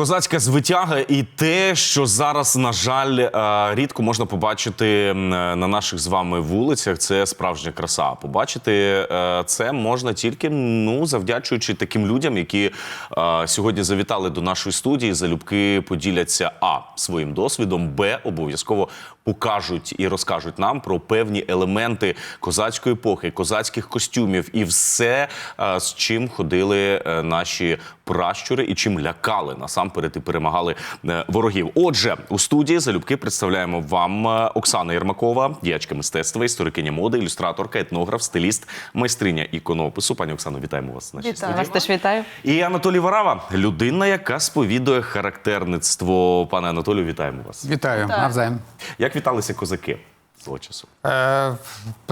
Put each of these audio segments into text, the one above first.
Козацька звитяга і те, що зараз, на жаль, е, рідко можна побачити на наших з вами вулицях, це справжня краса. Побачити е, це можна тільки ну завдячуючи таким людям, які е, сьогодні завітали до нашої студії. Залюбки поділяться а своїм досвідом, б обов'язково покажуть і розкажуть нам про певні елементи козацької епохи, козацьких костюмів і все, е, з чим ходили е, наші пращури і чим лякали насамперед і перемагали е, ворогів. Отже, у студії залюбки представляємо вам Оксана Єрмакова, діячка мистецтва, історикиня моди, ілюстраторка, етнограф, стиліст, майстриня іконопису. Пані Оксано, вітаємо вас. в Вітаю. Вас теж вітаю. І Анатолій Варава, людина, яка сповідує характерництво. Пане Анатолію, вітаємо вас. Вітаю, навзаєм. Як віталися козаки свого часу? Е,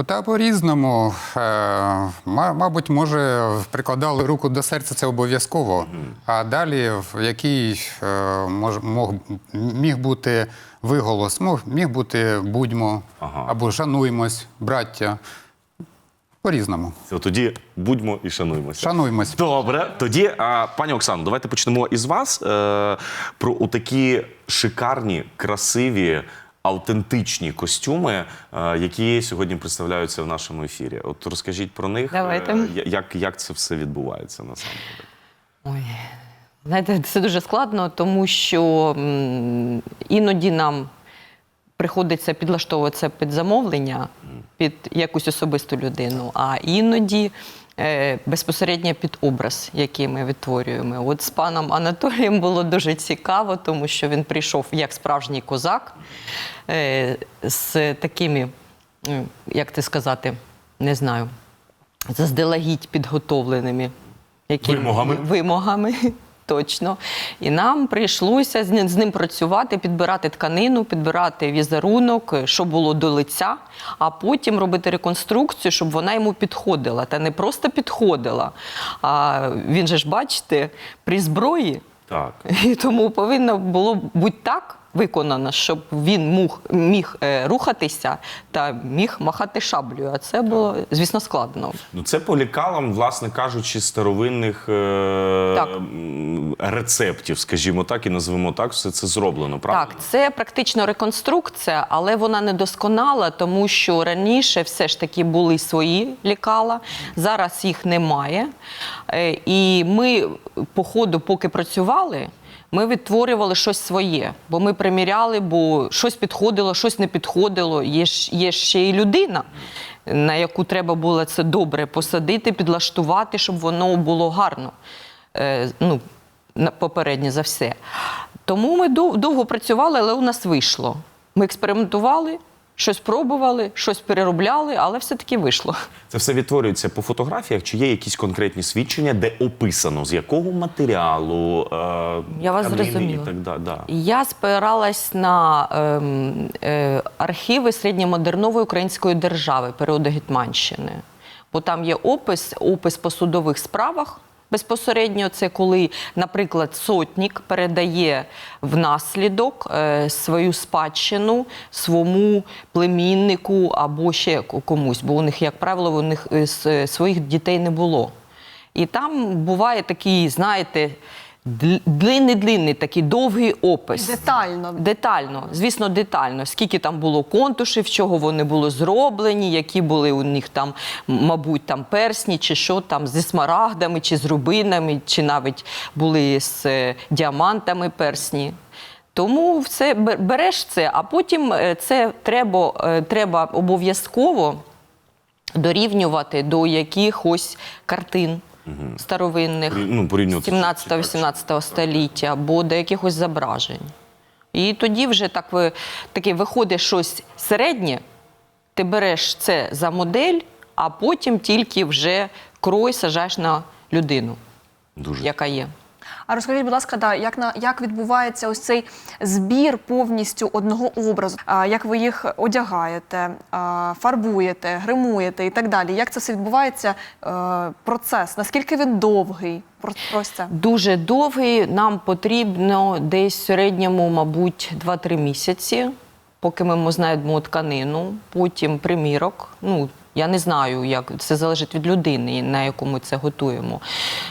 та по-різному. Е, мабуть, може, прикладали руку до серця, це обов'язково. А далі, в який е, мож, мог, міг бути виголос, мог, міг бути будьмо Ага. або шануймось, браття. По-різному. Тоді будьмо і шануємося. Шануймось. Добре, тоді, а, пані Оксано, давайте почнемо із вас е, про такі шикарні, красиві, автентичні костюми, е, які сьогодні представляються в нашому ефірі. От розкажіть про них. Давайте. е, як, як це все відбувається насамперед? Ой. Знаєте, це дуже складно, тому що іноді нам приходиться підлаштовуватися під замовлення, під якусь особисту людину, а іноді безпосередньо під образ, який ми відтворюємо. От з паном Анатолієм було дуже цікаво, тому що він прийшов як справжній козак е, з такими, як це сказати, не знаю, заздалегідь підготовленими якими- Вимогами. вимогами. Точно. І нам прийшлося з ним, працювати, підбирати тканину, підбирати візерунок, що було до лиця, а потім робити реконструкцію, щоб вона йому підходила. Та не просто підходила, а він же ж, бачите, при зброї. Так. І тому повинно було бути так виконано, щоб він муг, міг е, рухатися та міг махати шаблею. А це було, звісно, складно. Ну, це по лікалам, власне кажучи, старовинних е- Так. рецептів, скажімо так, і назвемо так, все це зроблено, правда? Так, це практично реконструкція, але вона не досконала, тому що раніше все ж таки були свої лікала, зараз їх немає. Е, І ми по ходу, поки працювали, ми відтворювали щось своє, бо ми приміряли, бо щось підходило, щось не підходило. Є є ще й людина, на яку треба було це добре посадити, підлаштувати, щоб воно було гарно. Е, ну, попереднє за все. Тому ми довго працювали, але у нас вийшло. Ми експериментували, щось пробували, щось переробляли, але все-таки вийшло. Це все відтворюється по фотографіях, чи є якісь конкретні свідчення, де описано, з якого матеріалу, е, Я вас зрозуміла. і так далі. Да. Я спиралась на ем, е, архіви середньомодернової української держави періоду Гетьманщини. Бо там є опис, опис по судових справах. Безпосередньо це коли, наприклад, сотник передає внаслідок е, свою спадщину своєму племіннику або ще комусь, бо у них, як правило, у них е, своїх дітей не було. І там буває такий, знаєте, длинний-длинний такий довгий опис. Детально. Детально, звісно, детально. Скільки там було контушів, чого вони були зроблені, які були у них там, мабуть, там персні, чи що там зі смарагдами, чи з рубинами, чи навіть були з е, діамантами персні. Тому все береш це, а потім е, це треба, е, треба обов'язково дорівнювати до якихось картин старовинних. Ну, порівнювати 17-18 століття або до якихось зображень. І тоді вже так ви, таке виходить щось середнє, ти береш це за модель, а потім тільки вже крой сажаєш на людину, Дуже яка є. А розкажіть, будь ласка, да, як на як відбувається ось цей збір повністю одного образу? А, як ви їх одягаєте, а, фарбуєте, гримуєте і так далі? Як це все відбувається? Е, процес? Наскільки він довгий? Ось це. Дуже довгий. Нам потрібно десь в середньому, мабуть, 2-3 місяці, поки ми знайдемо тканину, потім примірок. Ну, Я не знаю, як це залежить від людини, на яку ми це готуємо.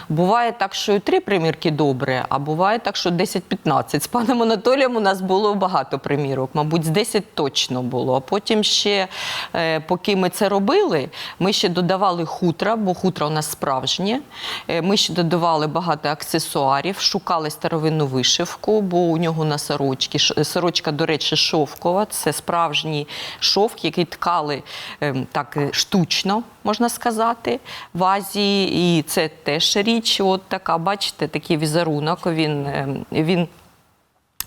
Буває так, що і три примірки добре, а буває так, що 10-15. З паном Анатолієм у нас було багато примірок, мабуть, з 10 точно було. А потім ще, е, поки ми це робили, ми ще додавали хутра, бо хутра у нас справжнє. Е, Ми ще додавали багато аксесуарів, шукали старовинну вишивку, бо у нього на сорочці. Сорочка, до речі, шовкова. Це справжній шовк, який ткали ем, так штучно, можна сказати, в Азії. І це теж річ, от така, бачите, такий візерунок. Він, ем, він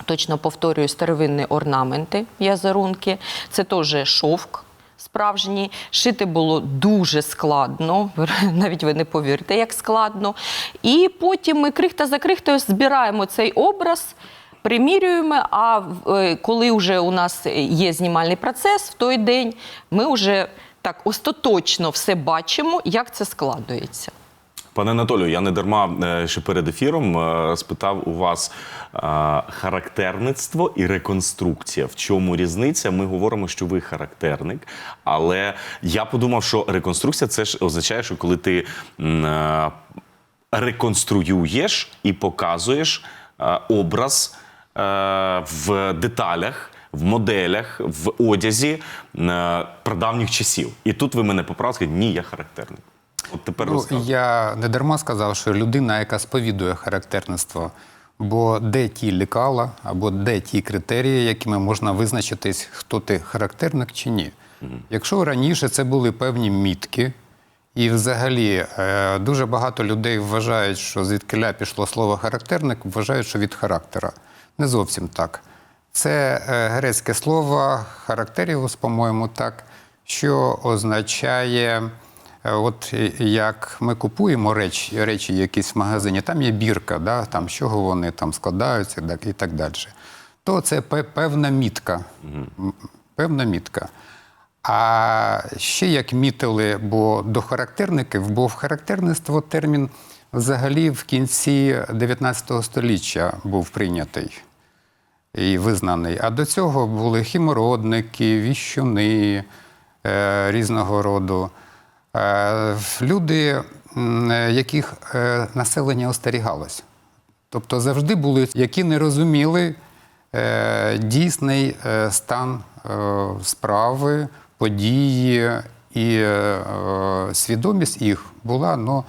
точно повторюю старовинні орнаменти, в'язерунки. Це теж шовк. Справжній шити було дуже складно, навіть ви не повірите, як складно. І потім ми крихта за крихтою збираємо цей образ, примірюємо. А е, коли вже у нас є знімальний процес, в той день ми вже так остаточно все бачимо, як це складується. Пане Анатолію, я не дарма е, ще перед ефіром е, спитав у вас е, характерництво і реконструкція. В чому різниця? Ми говоримо, що ви характерник, але я подумав, що реконструкція це ж означає, що коли ти реконструюєш і показуєш образ в деталях. В моделях, в одязі е, прадавніх часів. І тут ви мене поправили, ні, я характерник. От тепер Ну, я не дарма сказав, що людина, яка сповідує характерництво, бо де ті лікала, або де ті критерії, якими можна визначитись, хто ти характерник чи ні. Якщо раніше це були певні мітки, і взагалі е, дуже багато людей вважають, що звідкиля пішло слово характерник, вважають, що від характера. Не зовсім так. Це е, грецьке слово характеріус, по-моєму, так, що означає. Е, От як ми купуємо речі, речі якісь в магазині, там є бірка, да, там, з чого вони там складаються так, і так далі. То це певна мітка. Певна мітка. А ще як мітили, бо до характерників, бо в характерництво термін взагалі в кінці 19 століття був прийнятий і визнаний. А до цього були хімородники, віщуни е, різного роду. Е, люди, е, яких е, населення остерігалось. Тобто завжди були, які не розуміли е, дійсний е, стан е, справи, події, і е, е, свідомість їх була ну,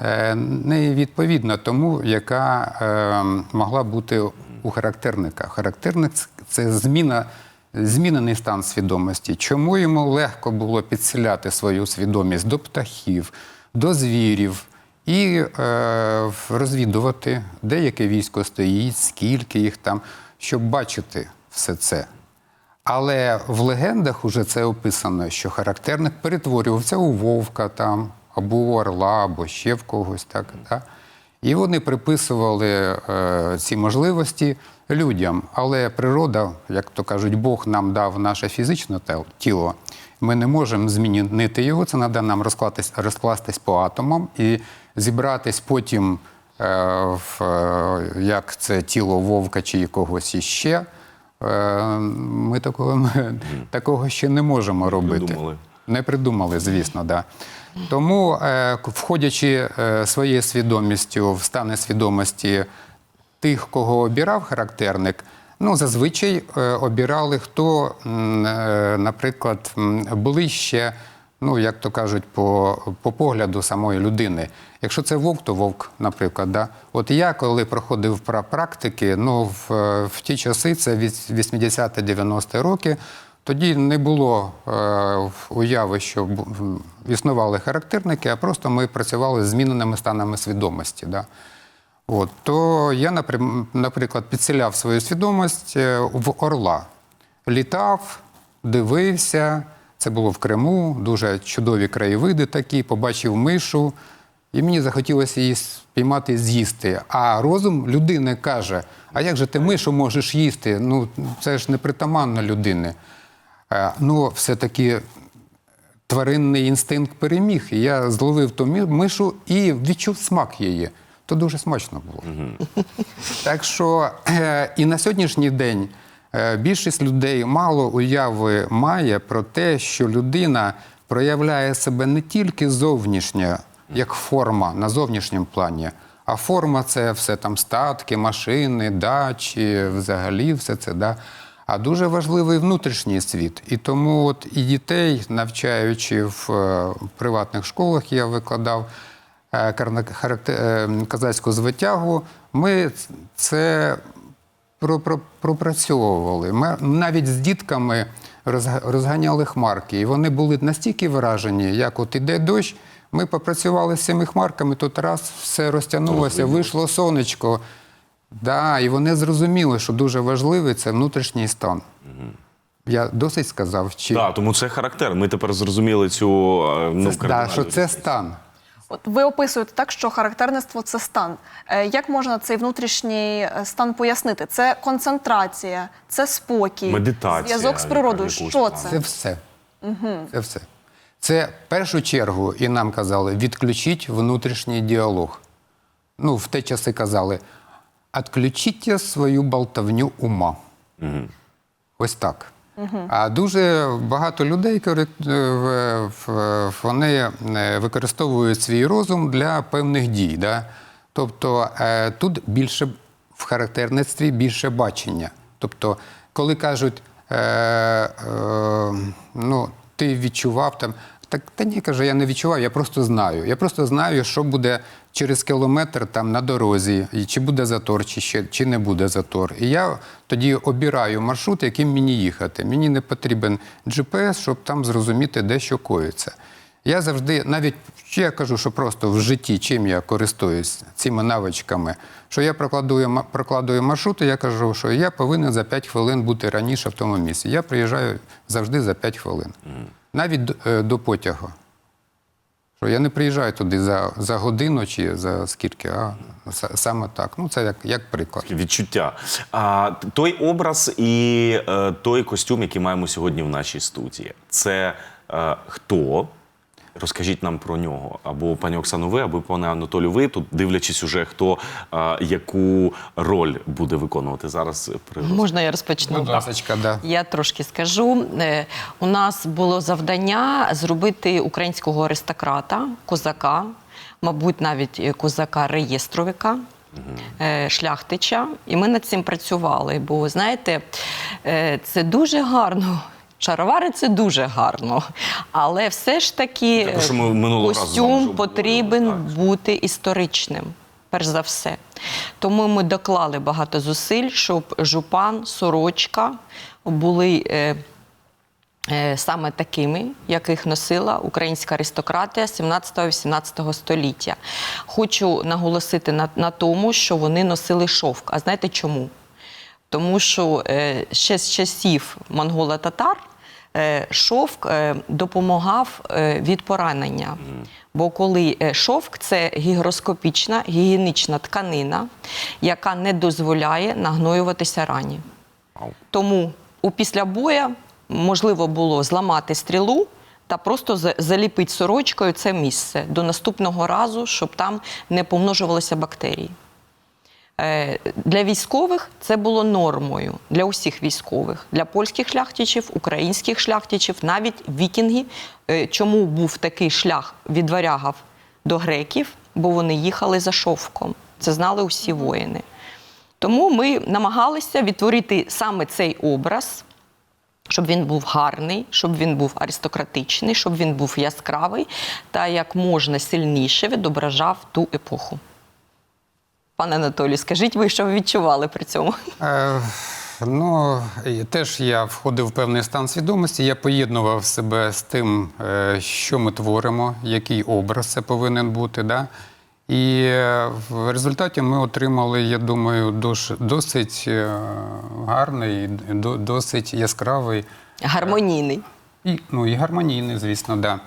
е, не відповідна тому, яка е, могла бути у характерника. Характерник це зміна. Змінений стан свідомості. Чому йому легко було підселяти свою свідомість до птахів, до звірів і е, розвідувати, де яке військо стоїть, скільки їх там, щоб бачити все це. Але в легендах уже це описано, що характерник перетворювався у вовка там, або у орла, або ще в когось. Так, да? І вони приписували е, ці можливості людям. Але природа, як то кажуть, Бог нам дав наше фізичне тіло. Ми не можемо змінити його. Це треба нам розкластись, розкластись по атомам і зібратись потім, е, в, е, як це тіло вовка чи якогось іще. Ми такого, такого ще не можемо робити. Не придумали, звісно, да. Тому, е, входячи е, своєю свідомістю в стани свідомості тих, кого обирав характерник, ну, зазвичай е, обирали, хто, наприклад, м, ближче, ну, як то кажуть, по, по погляду самої людини. Якщо це вовк, то вовк, наприклад. Да? От я, коли проходив пра- практики, ну, в, в ті часи, це віс- 80-90 роки, тоді не було е, уяви, що існували характерники, а просто ми працювали з зміненими станами свідомості. Да? От, то я, наприклад, підселяв свою свідомість е, в орла. Літав, дивився. Це було в Криму, дуже чудові краєвиди такі, побачив мишу, і мені захотілося її спіймати і з'їсти. А розум людини каже: а як же ти мишу можеш їсти? Ну, це ж непритаманно людини. Е, Ну, все-таки тваринний інстинкт переміг. І я зловив ту мишу і відчув смак її. То дуже смачно було. Так що е, і на сьогоднішній день е, більшість людей мало уяви має про те, що людина проявляє себе не тільки зовнішньо, як форма на зовнішньому плані, а форма це все там статки, машини, дачі, взагалі все це. Да? А дуже важливий внутрішній світ. І тому от і дітей, навчаючи в е, приватних школах, я викладав е, характер- е, казацьку звитягу, ми це про- про- пропрацьовували. Ми навіть з дітками розга- розганяли хмарки, і вони були настільки вражені, як от іде дощ. Ми попрацювали з цими хмарками, тут раз все розтягнулося, вийшло сонечко. Да, і вони зрозуміли, що дуже важливий це внутрішній стан. Я досить сказав, чи Так, тому це характер. Ми тепер зрозуміли цю е, ну, це, да, що це стан. От ви описуєте так, що характерництво це стан. Е, Як можна цей внутрішній е, стан пояснити? Це концентрація, це спокій, Медитація, зв'язок з природою. якусь Що це? Це все. Це все. Це в першу чергу, і нам казали, відключіть внутрішній діалог. Ну, в те часи казали, відключіть свою болтовню ума. Ось так. А дуже багато людей е, вони е, використовують свій розум для певних дій. Да? Тобто е, тут більше в характерництві більше бачення. Тобто, коли кажуть, е, е, ну, ти відчував там. Так, та ні, каже, я не відчував, я просто знаю. Я просто знаю, що буде через кілометр там на дорозі, і чи буде затор, чи, ще, чи не буде затор. І я тоді обираю маршрут, яким мені їхати. Мені не потрібен GPS, щоб там зрозуміти, де що коїться. Я завжди, навіть що я кажу, що просто в житті, чим я користуюсь цими навичками, що я прокладую, прокладую маршрути, я кажу, що я повинен за 5 хвилин бути раніше в тому місці. Я приїжджаю завжди за 5 хвилин. Навіть е, до потягу. Що я не приїжджаю туди за, за годину чи за скільки, а саме так. Ну, це як, як приклад. Відчуття. А, той образ і е, той костюм, який маємо сьогодні в нашій студії, це е, хто? Розкажіть нам про нього. Або пані Оксану, ви, або пане Анатолію, ви тут дивлячись уже, хто е, яку роль буде виконувати зараз. При Можна я розпочну? Будь ласка, да. Я трошки скажу. Е, У нас було завдання зробити українського аристократа, козака, мабуть, навіть е, козака реєстровика. е, Шляхтича, і ми над цим працювали. Бо знаєте, е, це дуже гарно. Шаровари це дуже гарно, але все ж таки що ми разу вже костюм обговорювали, потрібен так. бути історичним, перш за все. Тому ми доклали багато зусиль, щоб жупан, сорочка були е, е, саме такими, яких носила українська аристократія 17-18 століття. Хочу наголосити на, на тому, що вони носили шовк. А знаєте чому? Тому що е, ще з часів монголо-татар шовк е, допомагав е, від поранення. Бо коли е, шовк це гігроскопічна гігієнічна тканина, яка не дозволяє нагноюватися рані. Тому у після боя можливо було зламати стрілу та просто за- заліпити сорочкою це місце до наступного разу, щоб там не помножувалися бактерії. Е, Для військових це було нормою для усіх військових, для польських шляхтичів, українських шляхтичів, навіть вікінги. Е, Чому був такий шлях від варягів до греків? Бо вони їхали за шовком. Це знали усі воїни. Тому ми намагалися відтворити саме цей образ, щоб він був гарний, щоб він був аристократичний, щоб він був яскравий та як можна сильніше відображав ту епоху. Пане Анатолій, скажіть ви, що ви відчували при цьому? Е, ну, теж я входив в певний стан свідомості. Я поєднував себе з тим, е, що ми творимо, який образ це повинен бути. Да? І е, в результаті ми отримали, я думаю, досить е, гарний, досить яскравий Гармонійний. і, ну, і гармонійний, звісно, да.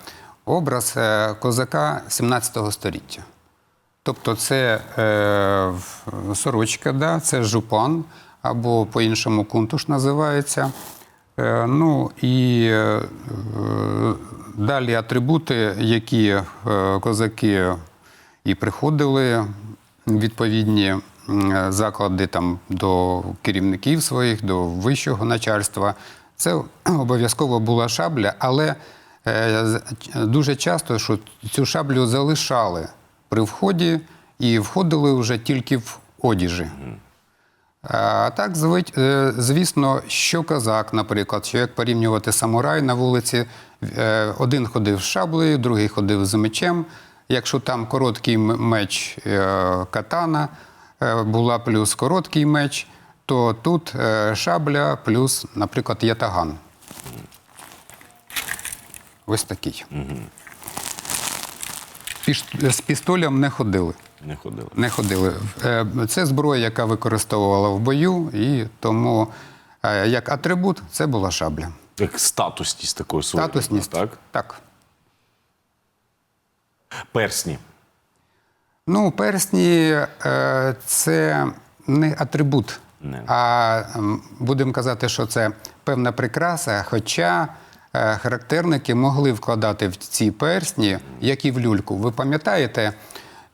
образ козака 17 століття. Тобто це е, сорочка, да, це жупан, або по-іншому кунтуш називається. Е, ну і е, далі атрибути, які е, козаки і приходили, відповідні заклади там, до керівників своїх, до вищого начальства. Це обов'язково була шабля, але е, дуже часто, що цю шаблю залишали при вході і входили вже тільки в одіжі. А так, е, звісно, що козак, наприклад, що як порівнювати самурай на вулиці, е, один ходив з шаблею, другий ходив з мечем. Якщо там короткий меч е, катана була плюс короткий меч, то тут шабля плюс, наприклад, ятаган. Ось такий. З пістолем не ходили. Не ходили. Не ходили. Е, Це зброя, яка використовувала в бою, і тому е, як атрибут це була шабля. Як статусність такої своєї. Статусність. Так? Так. Персні. Ну, персні е, це не атрибут, Не. а будемо казати, що це певна прикраса. Хоча характерники могли вкладати в ці персні, як і в люльку. Ви пам'ятаєте,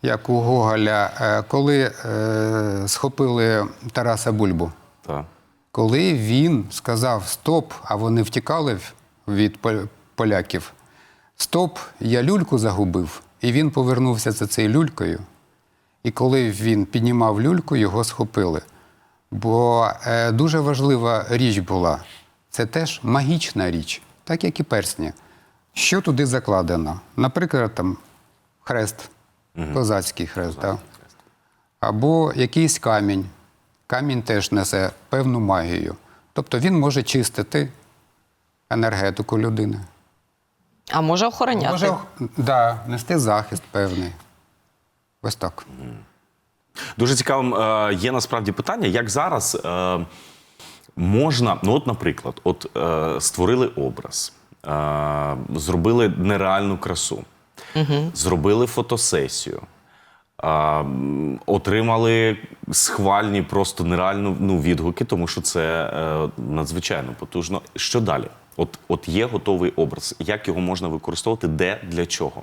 як у Гоголя, е, коли е, схопили Тараса Бульбу? Так. Коли він сказав Стоп, а вони втікали від поляків. Стоп, я люльку загубив. І він повернувся за цією люлькою. І коли він піднімав люльку, його схопили. Бо е, дуже важлива річ була. Це теж магічна річ, так як і персні. Що туди закладено? Наприклад, там хрест, козацький хрест. Да? або якийсь камінь. Камінь теж несе певну магію. Тобто він може чистити енергетику людини. А може охороняти. Може да, нести захист певний. Ось так. Дуже цікавим е, є насправді питання, як зараз е, можна, ну от, наприклад, от е, створили образ, е, зробили нереальну красу, зробили фотосесію. е, Отримали схвальні, просто нереальну ну, відгуки, тому що це е, надзвичайно потужно. Що далі? От, от є готовий образ. Як його можна використовувати, де, для чого?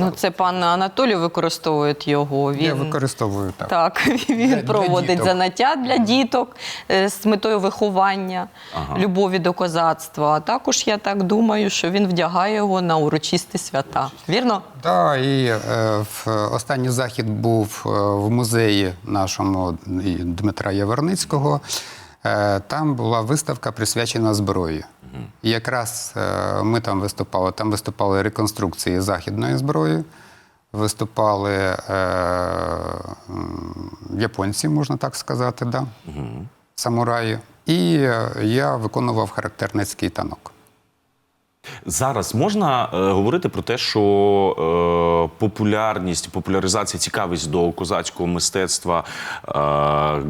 Ну, це пан Анатолій використовує його. Він... Я використовую так. Так, він Для- для проводить діток. заняття для діток е, з метою виховання, Ага. любові до козацтва. А також я так думаю, що він вдягає його на урочисті свята. Вірно? Так, і е, в, останній захід був е, в музеї нашому Дмитра Яворницького. Е, там була виставка присвячена зброї. І якраз е, ми там виступали. Там виступали реконструкції західної зброї, виступали е, японці, можна так сказати, да? самураї. І е, я виконував характерницький танок. Зараз можна е, говорити про те, що е, популярність, популяризація, цікавість до козацького мистецтва е,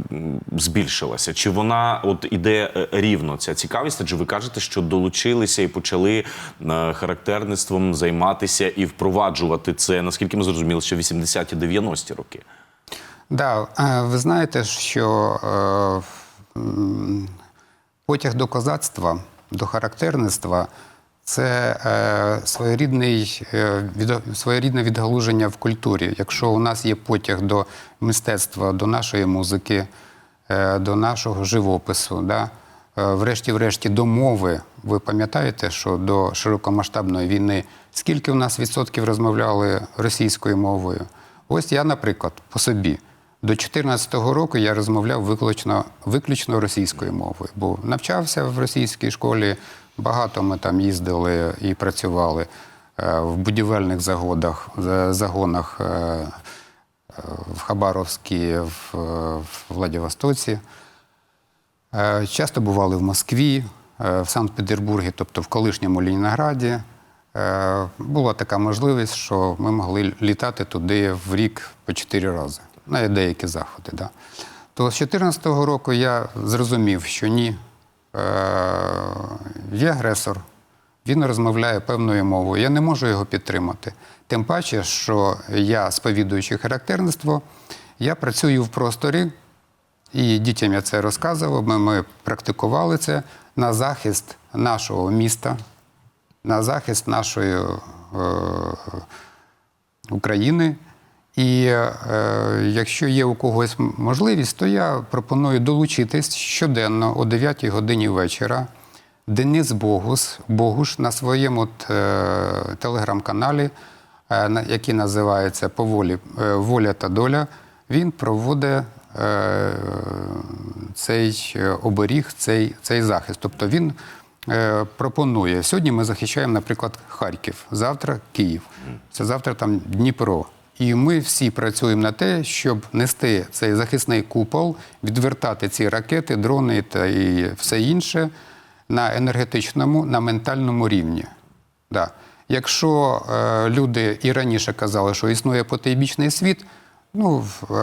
збільшилася? Чи вона от іде е, рівно ця цікавість? Адже ви кажете, що долучилися і почали е, характерництвом займатися і впроваджувати це, наскільки ми зрозуміли, ще 80-ті 90-ті роки. Да, е, ви знаєте, що е, потяг до козацтва, до характерництва це е, своєрідний, е, своєрідне відгалуження в культурі. Якщо у нас є потяг до мистецтва, до нашої музики, е, до нашого живопису, да, врешті-врешті до мови. Ви пам'ятаєте, що до широкомасштабної війни скільки в нас відсотків розмовляли російською мовою? Ось я, наприклад, по собі. До 2014 року я розмовляв виключно, виключно російською мовою, бо навчався в російській школі. Багато ми там їздили і працювали е, в будівельних загодах, загонах е, е, в Хабаровській, в, е, Владивостоці. Е, Часто бували в Москві, е, в Санкт-Петербургі, тобто в колишньому Ленінграді. Е, Була така можливість, що ми могли літати туди в рік по чотири рази на деякі заходи. Да. То з 2014 року я зрозумів, що ні, е, є агресор, він розмовляє певною мовою. Я не можу його підтримати. Тим паче, що я, сповідуючи характерництво, я працюю в просторі, і дітям я це розказував. Ми, ми практикували це на захист нашого міста, на захист нашої е, України. І е, якщо є у когось можливість, то я пропоную долучитись щоденно о 9 годині вечора Денис Богус, Богуш на своєму е, телеграм-каналі, е, який називається Поволі е, Воля та доля, він проводить е, цей е, оберіг, цей, цей захист. Тобто він пропонує. Сьогодні ми захищаємо, наприклад, Харків, завтра Київ, це завтра там Дніпро. І ми всі працюємо на те, щоб нести цей захисний купол, відвертати ці ракети, дрони та і все інше на енергетичному, на ментальному рівні. Да. Якщо е, люди і раніше казали, що існує потойбічний світ, ну е,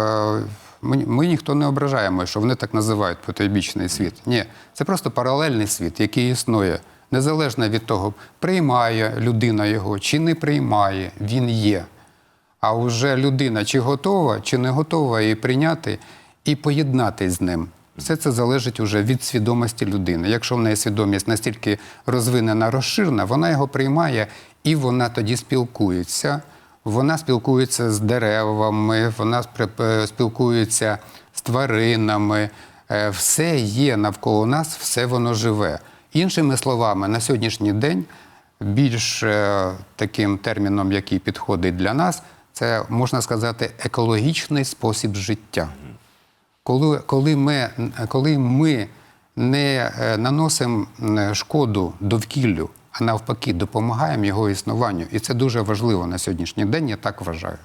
ми, ми ніхто не ображаємо, що вони так називають потойбічний світ. Ні, це просто паралельний світ, який існує. Незалежно від того, приймає людина його чи не приймає, він є. А вже людина чи готова, чи не готова її прийняти і поєднатись з ним. Все це залежить уже від свідомості людини. Якщо в неї свідомість настільки розвинена, розширена, вона його приймає і вона тоді спілкується. Вона спілкується з деревами, вона е, спілкується з тваринами. Е, Все є навколо нас, все воно живе. Іншими словами, на сьогоднішній день більш е, таким терміном, який підходить для нас, це можна сказати екологічний спосіб життя. Коли, коли, ми, коли ми не е, наносимо шкоду довкіллю, а навпаки, допомагаємо його існуванню. І це дуже важливо на сьогоднішній день, я так вважаю.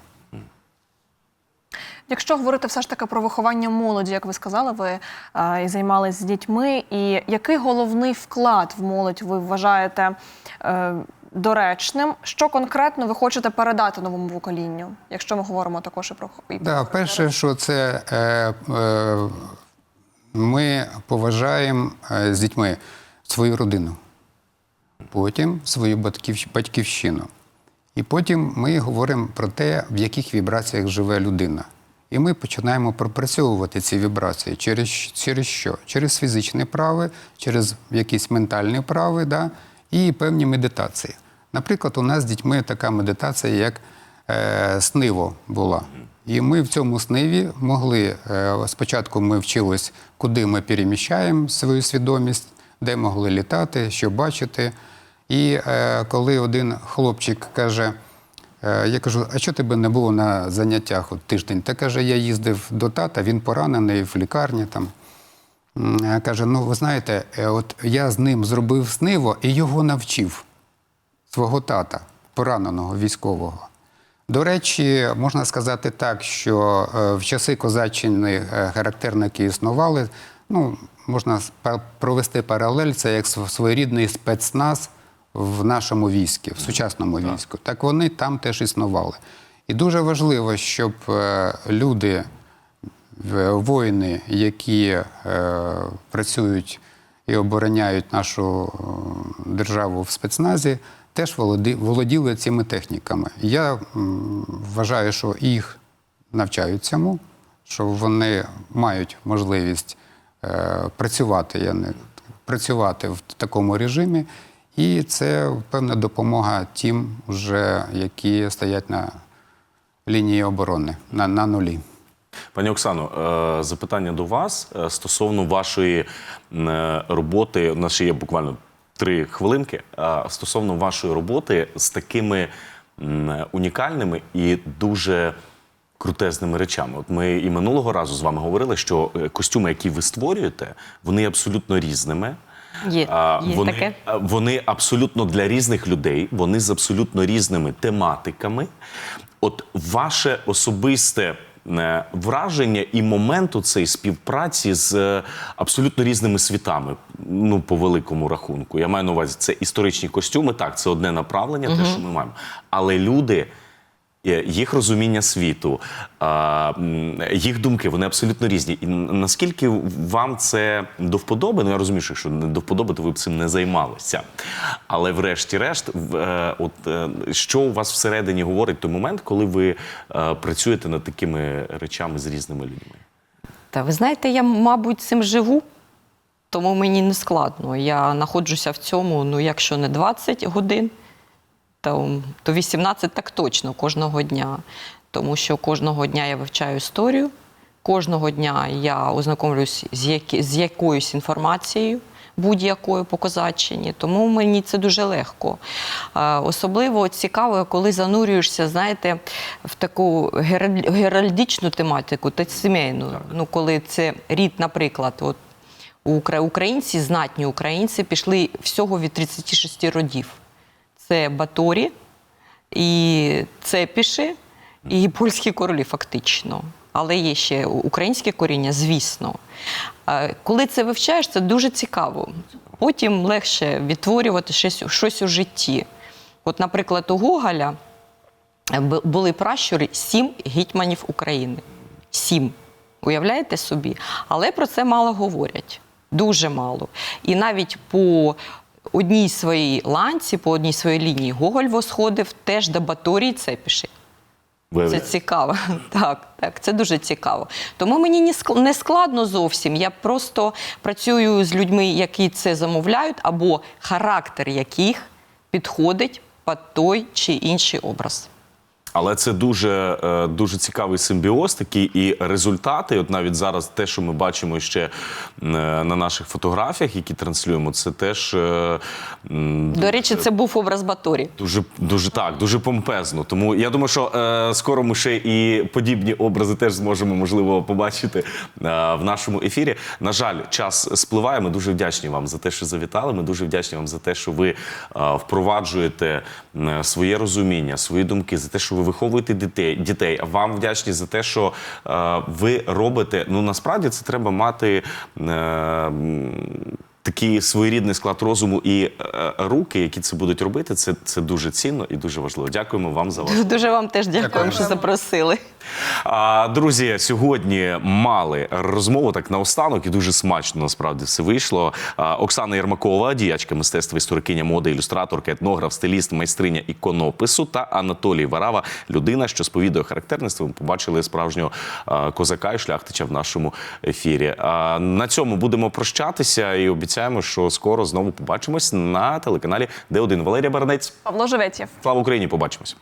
Якщо говорити все ж таки про виховання молоді, як ви сказали, ви е, і займалися з дітьми, і який головний вклад в молодь ви вважаєте е, доречним? Що конкретно ви хочете передати новому поколінню, якщо ми говоримо також і про і про перше, що це е, е, ми поважаємо е, з дітьми свою родину, потім свою батьків, батьківщину. І потім ми говоримо про те, в яких вібраціях живе людина. І ми починаємо пропрацьовувати ці вібрації через, через що? Через фізичні вправи, через якісь ментальні вправи, да? і певні медитації. Наприклад, у нас з дітьми така медитація, як е, сниво була. І ми в цьому сниві могли е, спочатку ми вчились, куди ми переміщаємо свою свідомість, де могли літати, що бачити. І е, коли один хлопчик каже, е, я кажу, а що тебе не було на заняттях от тиждень? Та каже, я їздив до тата, він поранений в лікарні там. Е, Каже: ну ви знаєте, е, от я з ним зробив сниво і його навчив свого тата, пораненого військового. До речі, можна сказати так, що е, в часи козаччини е, характерники існували. Ну, можна провести паралель, це як своєрідний спецназ в нашому війську, в сучасному війську. Так вони там теж існували. І дуже важливо, щоб е, люди, воїни, які працюють і обороняють нашу державу в спецназі, теж володіли цими техніками. Я вважаю, що їх навчають цьому, що вони мають можливість е, працювати, я не, працювати в такому режимі. І це певна допомога тим, вже, які стоять на лінії оборони, на, на нулі. Пані Оксано, е, запитання до вас е, стосовно вашої роботи. У нас ще є буквально три хвилинки. е, Стосовно вашої роботи з такими унікальними і дуже крутезними речами. От ми і минулого разу з вами говорили, що е, костюми, які ви створюєте, вони абсолютно різними. Є, А, є вони, таке. вони абсолютно для різних людей, вони з абсолютно різними тематиками. От ваше особисте е, враження і момент у цій співпраці з е, абсолютно різними світами, ну по великому рахунку. Я маю на увазі, це історичні костюми, так, це одне направлення, те, що ми маємо. Але люди. Е, Їх розуміння світу, їх думки, вони абсолютно різні. І наскільки вам це до вподоби? Ну я розумію, що не до вподоби, то ви б цим не займалися. Але врешті-решт, е, от е, що у вас всередині говорить той момент, коли ви працюєте над такими речами з різними людьми? Та ви знаєте, я, мабуть, цим живу, тому мені не складно. Я знаходжуся в цьому, ну, якщо не 20 годин, то, то 18 так точно кожного дня. Тому що кожного дня я вивчаю історію, кожного дня я ознайомлюсь з, які, з якоюсь інформацією. будь-якої по козаччині, тому мені це дуже легко. Особливо цікаво, коли занурюєшся, знаєте, в таку геральдичну тематику, та сімейну. Ну, коли це рід, наприклад, от Українці, знатні українці, пішли всього від 36 родів. Це Баторі, і Цепіші, і польські королі, фактично. Але є ще українське коріння, звісно. Коли це вивчаєш, це дуже цікаво. Потім легше відтворювати щось, щось у житті. От, наприклад, у Гоголя е, були пращури сім гетьманів України. Сім. Уявляєте собі? Але про це мало говорять. Дуже мало. І навіть по одній своїй ланці, по одній своїй лінії Гоголь восходив теж до Баторії Цепіші. Це цікаво. Так, так, це дуже цікаво. Тому мені не складно зовсім. Я просто працюю з людьми, які це замовляють, або характер яких підходить під той чи інший образ. Але це дуже, е, дуже цікавий симбіоз такий, і результати, от навіть зараз те, що ми бачимо ще е, на наших фотографіях, які транслюємо, це теж е, До речі, це був образ Баторі. Дуже дуже так, дуже помпезно. Тому я думаю, що скоро ми ще і подібні образи теж зможемо можливо побачити в нашому ефірі. На жаль, час спливає. Ми дуже вдячні вам за те, що завітали. Ми дуже вдячні вам за те, що ви впроваджуєте своє розуміння, свої думки, за те, що ви виховуєте дітей. дітей. Вам вдячні за те, що е, ви робите. Ну насправді це треба мати. Такий своєрідний склад розуму і е, руки, які це будуть робити, це, це дуже цінно і дуже важливо. Дякуємо вам за вас. Дуже вам теж дякую, Дякую. що запросили. А, друзі, сьогодні мали розмову так наостанок і дуже смачно насправді все вийшло. А, Оксана Єрмакова, діячка мистецтва, історикиня моди, ілюстраторка, етнограф, стиліст, майстриня іконопису та Анатолій Варава, людина, що сповідує характерництво. Ми побачили справжнього а, козака і шляхтича в нашому ефірі. А, на цьому будемо прощатися і обіцяємо, що скоро знову побачимось на телеканалі Д1. Валерія Баранець. Павло Живетєв. Слава Україні! Побачимось.